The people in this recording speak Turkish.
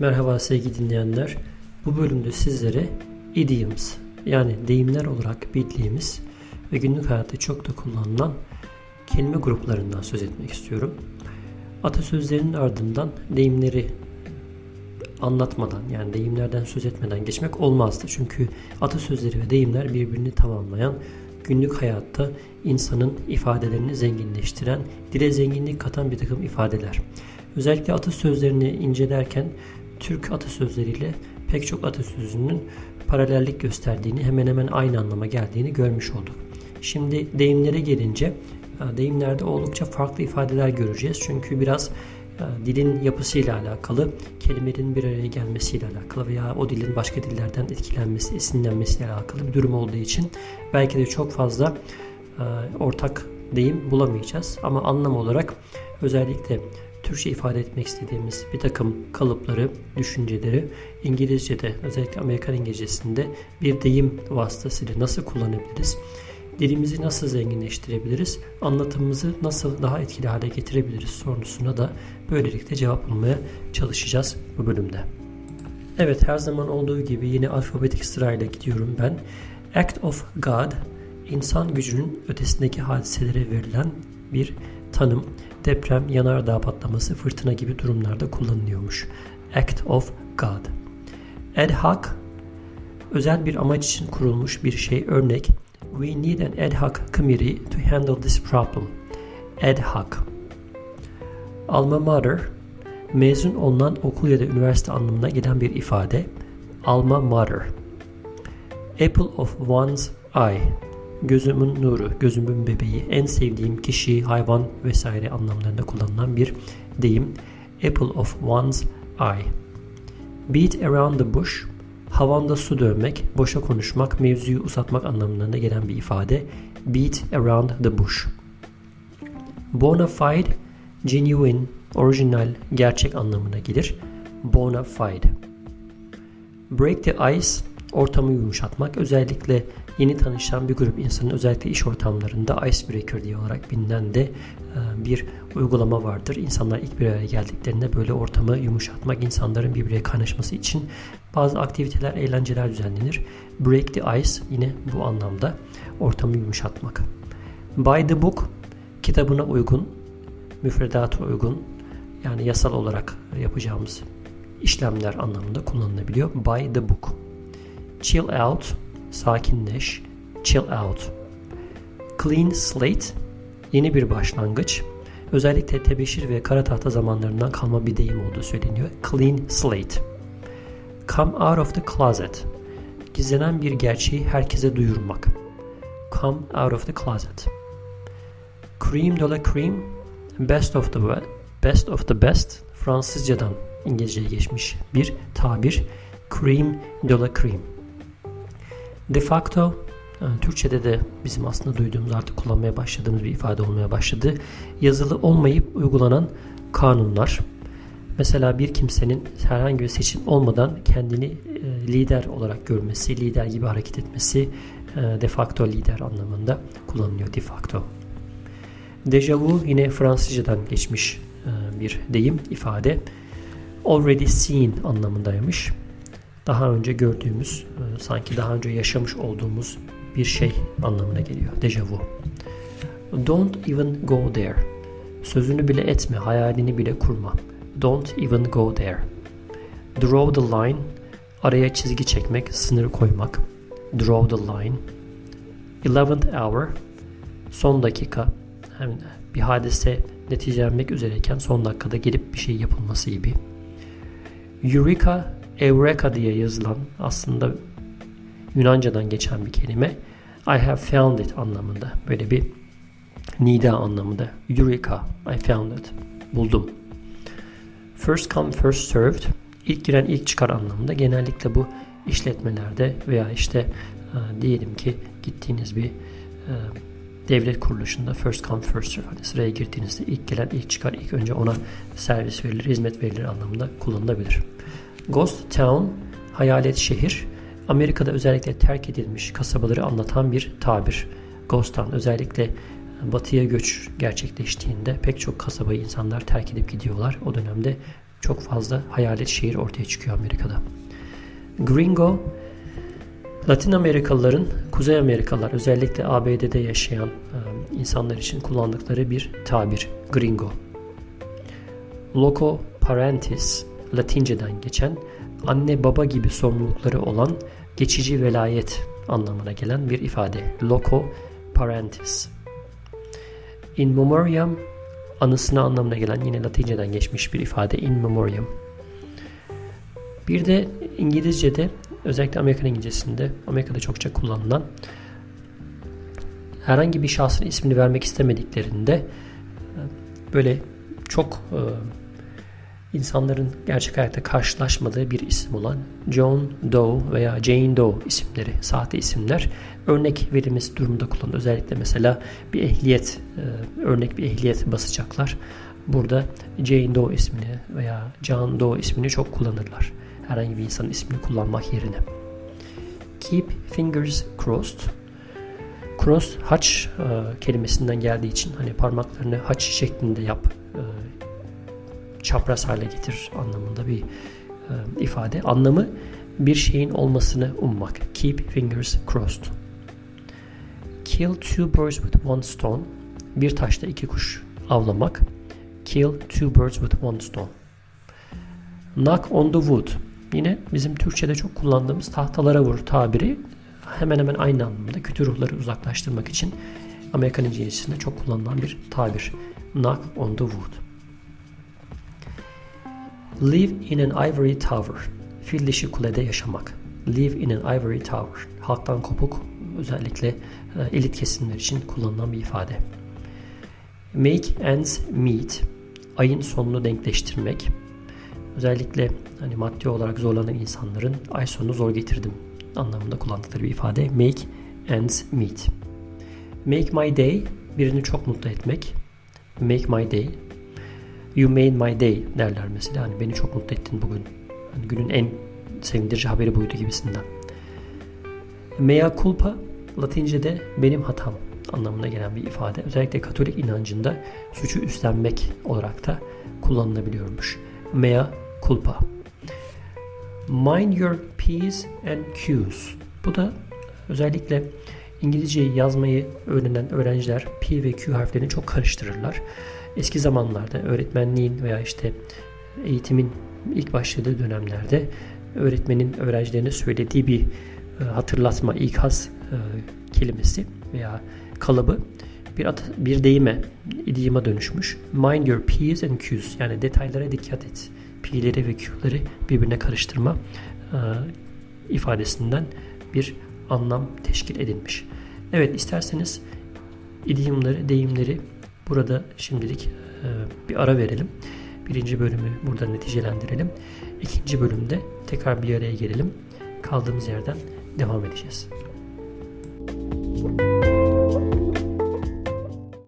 Merhaba sevgili dinleyenler. Bu bölümde sizlere idioms yani deyimler olarak bildiğimiz ve günlük hayatta çok da kullanılan kelime gruplarından söz etmek istiyorum. Atasözlerinin ardından deyimleri anlatmadan yani deyimlerden söz etmeden geçmek olmazdı. Çünkü atasözleri ve deyimler birbirini tamamlayan günlük hayatta insanın ifadelerini zenginleştiren, dile zenginlik katan bir takım ifadeler. Özellikle atasözlerini incelerken Türk atasözleriyle pek çok atasözünün paralellik gösterdiğini, hemen hemen aynı anlama geldiğini görmüş olduk. Şimdi deyimlere gelince e, deyimlerde oldukça farklı ifadeler göreceğiz. Çünkü biraz e, dilin yapısıyla alakalı, kelimelerin bir araya gelmesiyle alakalı veya o dilin başka dillerden etkilenmesi, esinlenmesiyle alakalı bir durum olduğu için belki de çok fazla e, ortak deyim bulamayacağız. Ama anlam olarak özellikle Türkçe ifade etmek istediğimiz bir takım kalıpları, düşünceleri İngilizce'de özellikle Amerikan İngilizcesinde bir deyim vasıtasıyla nasıl kullanabiliriz? Dilimizi nasıl zenginleştirebiliriz? Anlatımımızı nasıl daha etkili hale getirebiliriz sorusuna da böylelikle cevap bulmaya çalışacağız bu bölümde. Evet her zaman olduğu gibi yine alfabetik sırayla gidiyorum ben. Act of God, insan gücünün ötesindeki hadiselere verilen bir tanım deprem, yanardağ patlaması, fırtına gibi durumlarda kullanılıyormuş. Act of God. Ad hoc, özel bir amaç için kurulmuş bir şey. Örnek, We need an ad hoc committee to handle this problem. Ad hoc. Alma mater, mezun olunan okul ya da üniversite anlamına gelen bir ifade. Alma mater. Apple of one's eye, gözümün nuru, gözümün bebeği, en sevdiğim kişi, hayvan vesaire anlamlarında kullanılan bir deyim. Apple of one's eye. Beat around the bush, havanda su dövmek, boşa konuşmak, mevzuyu uzatmak anlamlarında gelen bir ifade. Beat around the bush. Bona fide, genuine, orijinal, gerçek anlamına gelir. Bona fide. Break the ice, ortamı yumuşatmak. Özellikle yeni tanışan bir grup insanın özellikle iş ortamlarında icebreaker diye olarak bilinen de e, bir uygulama vardır. İnsanlar ilk bir araya geldiklerinde böyle ortamı yumuşatmak, insanların birbirine kaynaşması için bazı aktiviteler, eğlenceler düzenlenir. Break the ice yine bu anlamda ortamı yumuşatmak. By the book kitabına uygun, müfredata uygun yani yasal olarak yapacağımız işlemler anlamında kullanılabiliyor. By the book. Chill out sakinleş, chill out. Clean slate, yeni bir başlangıç. Özellikle tebeşir ve kara tahta zamanlarından kalma bir deyim olduğu söyleniyor. Clean slate. Come out of the closet. Gizlenen bir gerçeği herkese duyurmak. Come out of the closet. Cream de la cream, best of the best of the best Fransızcadan İngilizceye geçmiş bir tabir. Cream de la cream. De facto yani Türkçe'de de bizim aslında duyduğumuz artık kullanmaya başladığımız bir ifade olmaya başladı. Yazılı olmayıp uygulanan kanunlar. Mesela bir kimsenin herhangi bir seçim olmadan kendini e, lider olarak görmesi, lider gibi hareket etmesi e, de facto lider anlamında kullanılıyor de facto. Deja vu yine Fransızcadan geçmiş e, bir deyim, ifade. Already seen anlamındaymış daha önce gördüğümüz, e, sanki daha önce yaşamış olduğumuz bir şey anlamına geliyor. Dejavu. Don't even go there. Sözünü bile etme, hayalini bile kurma. Don't even go there. Draw the line. Araya çizgi çekmek, sınır koymak. Draw the line. Eleventh hour. Son dakika. Yani bir hadise neticelenmek üzereyken son dakikada gelip bir şey yapılması gibi. Eureka Eureka diye yazılan aslında Yunanca'dan geçen bir kelime. I have found it anlamında. Böyle bir nida anlamında. Eureka, I found it. Buldum. First come first served. İlk giren ilk çıkar anlamında. Genellikle bu işletmelerde veya işte e, diyelim ki gittiğiniz bir e, devlet kuruluşunda first come first serve. Hani sıraya girdiğinizde ilk gelen ilk çıkar ilk önce ona servis verilir, hizmet verilir anlamında kullanılabilir. Ghost Town, hayalet şehir, Amerika'da özellikle terk edilmiş kasabaları anlatan bir tabir. Ghost Town özellikle batıya göç gerçekleştiğinde pek çok kasabayı insanlar terk edip gidiyorlar. O dönemde çok fazla hayalet şehir ortaya çıkıyor Amerika'da. Gringo Latin Amerikalıların, Kuzey Amerikalılar özellikle ABD'de yaşayan e, insanlar için kullandıkları bir tabir. Gringo. Loco parentis Latinceden geçen anne baba gibi sorumlulukları olan geçici velayet anlamına gelen bir ifade. Loco parentis. In memoriam anısına anlamına gelen yine Latinceden geçmiş bir ifade in memoriam. Bir de İngilizce'de özellikle Amerikan İngilizcesinde Amerika'da çokça kullanılan herhangi bir şahsın ismini vermek istemediklerinde e, böyle çok e, insanların gerçek hayatta karşılaşmadığı bir isim olan John Doe veya Jane Doe isimleri, sahte isimler örnek verilmesi durumunda kullanılır. Özellikle mesela bir ehliyet, e, örnek bir ehliyet basacaklar. Burada Jane Doe ismini veya John Doe ismini çok kullanırlar. Herhangi bir insanın ismini kullanmak yerine. Keep fingers crossed. Cross haç e, kelimesinden geldiği için hani parmaklarını haç şeklinde yap e, çapraz hale getir anlamında bir e, ifade. Anlamı bir şeyin olmasını ummak. Keep fingers crossed. Kill two birds with one stone. Bir taşla iki kuş avlamak. Kill two birds with one stone. Knock on the wood. Yine bizim Türkçe'de çok kullandığımız tahtalara vur tabiri hemen hemen aynı anlamda kötü ruhları uzaklaştırmak için Amerikan İngilizcesinde çok kullanılan bir tabir. Knock on the wood. Live in an ivory tower. Fil dişi kulede yaşamak. Live in an ivory tower. Halktan kopuk özellikle e, elit kesimler için kullanılan bir ifade. Make ends meet. Ayın sonunu denkleştirmek. Özellikle hani maddi olarak zorlanan insanların ay sonunu zor getirdim anlamında kullandıkları bir ifade. Make ends meet. Make my day birini çok mutlu etmek. Make my day You made my day derler mesela. Hani beni çok mutlu ettin bugün. Hani günün en sevindirici haberi buydu gibisinden. Mea culpa Latince'de benim hatam anlamına gelen bir ifade. Özellikle Katolik inancında suçu üstlenmek olarak da kullanılabiliyormuş. Mea culpa. Mind your P's and Q's. Bu da özellikle İngilizceyi yazmayı öğrenen öğrenciler P ve Q harflerini çok karıştırırlar. Eski zamanlarda öğretmenliğin veya işte eğitimin ilk başladığı dönemlerde öğretmenin öğrencilerine söylediği bir e, hatırlatma, ikaz e, kelimesi veya kalıbı bir at, bir deyime, idioma dönüşmüş. Mind your P's and Q's yani detaylara dikkat et. P'leri ve Q'leri birbirine karıştırma e, ifadesinden bir anlam teşkil edilmiş. Evet isterseniz idiomları, deyimleri burada şimdilik e, bir ara verelim. Birinci bölümü burada neticelendirelim. İkinci bölümde tekrar bir araya gelelim. Kaldığımız yerden devam edeceğiz.